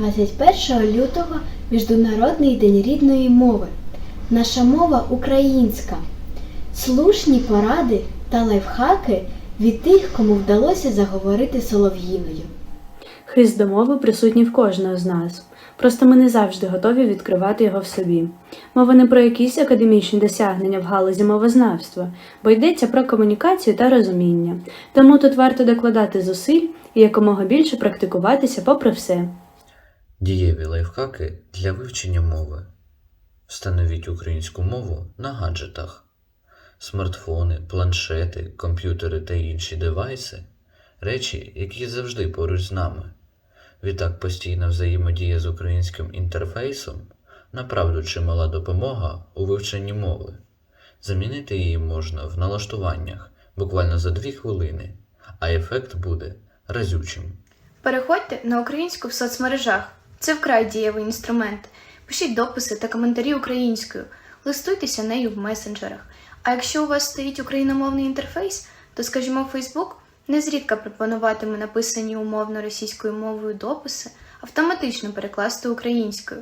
21 лютого Міжнародний день рідної мови. Наша мова українська. Слушні поради та лайфхаки від тих, кому вдалося заговорити солов'їною. Хист до мови присутній в кожного з нас. Просто ми не завжди готові відкривати його в собі. Мова не про якісь академічні досягнення в галузі мовознавства, бо йдеться про комунікацію та розуміння. Тому тут варто докладати зусиль і якомога більше практикуватися попри все. Дієві лайфхаки для вивчення мови. Встановіть українську мову на гаджетах. Смартфони, планшети, комп'ютери та інші девайси речі, які завжди поруч з нами. Відтак постійна взаємодія з українським інтерфейсом направду чимала допомога у вивченні мови. Замінити її можна в налаштуваннях буквально за 2 хвилини, а ефект буде разючим. Переходьте на українську в соцмережах. Це вкрай дієвий інструмент. Пишіть дописи та коментарі українською, листуйтеся нею в месенджерах. А якщо у вас стоїть україномовний інтерфейс, то, скажімо, Facebook незрідка пропонуватиме написані умовно російською мовою дописи автоматично перекласти українською.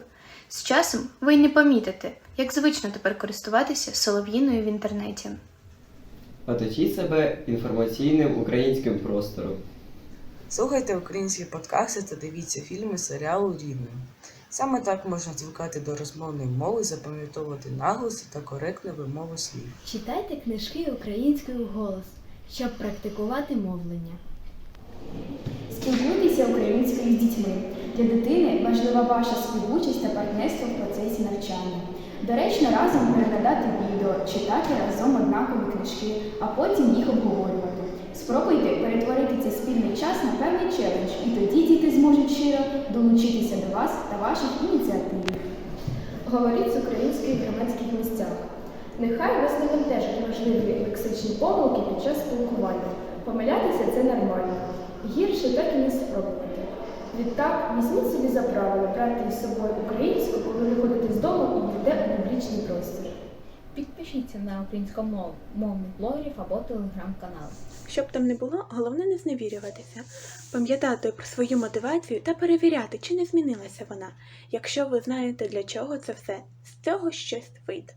З часом ви й не помітите, як звично тепер користуватися солов'їною в інтернеті. Оточіть себе інформаційним українським простором. Слухайте українські подкасти та дивіться фільми серіалу рідною. Саме так можна звикати до розмовної мови, запам'ятовувати наголоси та коректну вимову слів. Читайте книжки українською вголос, щоб практикувати мовлення. Спілкуйтеся українською з дітьми. Для дитини важлива ваша співучасть та партнерство в процесі навчання. Доречно разом переглядати відео, читати разом однакові книжки, а потім їх обговорювати. Спробуйте перетворити цей спільний час на певний челендж, і тоді діти зможуть щиро долучитися до вас та ваших ініціатив. Говоріть з українською в громадських місцях. Нехай вас не бентежать важливі лексичні помилки під час спілкування. Помилятися це нормально. Гірше так і не спробувати. Відтак, візьміть собі за правило брати із собою українську, коли виходите з дому і йдете у публічний простір. Підпишіться на українськомовних блогерів або телеграм-канал. Щоб там не було, головне не зневірюватися, пам'ятати про свою мотивацію та перевіряти, чи не змінилася вона. Якщо ви знаєте для чого це все, з цього щось вийде.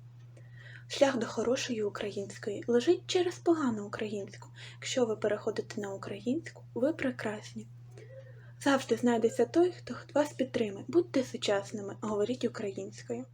Шлях до хорошої української лежить через погану українську. Якщо ви переходите на українську, ви прекрасні. Завжди знайдеться той, хто вас підтримає. Будьте сучасними, говоріть українською.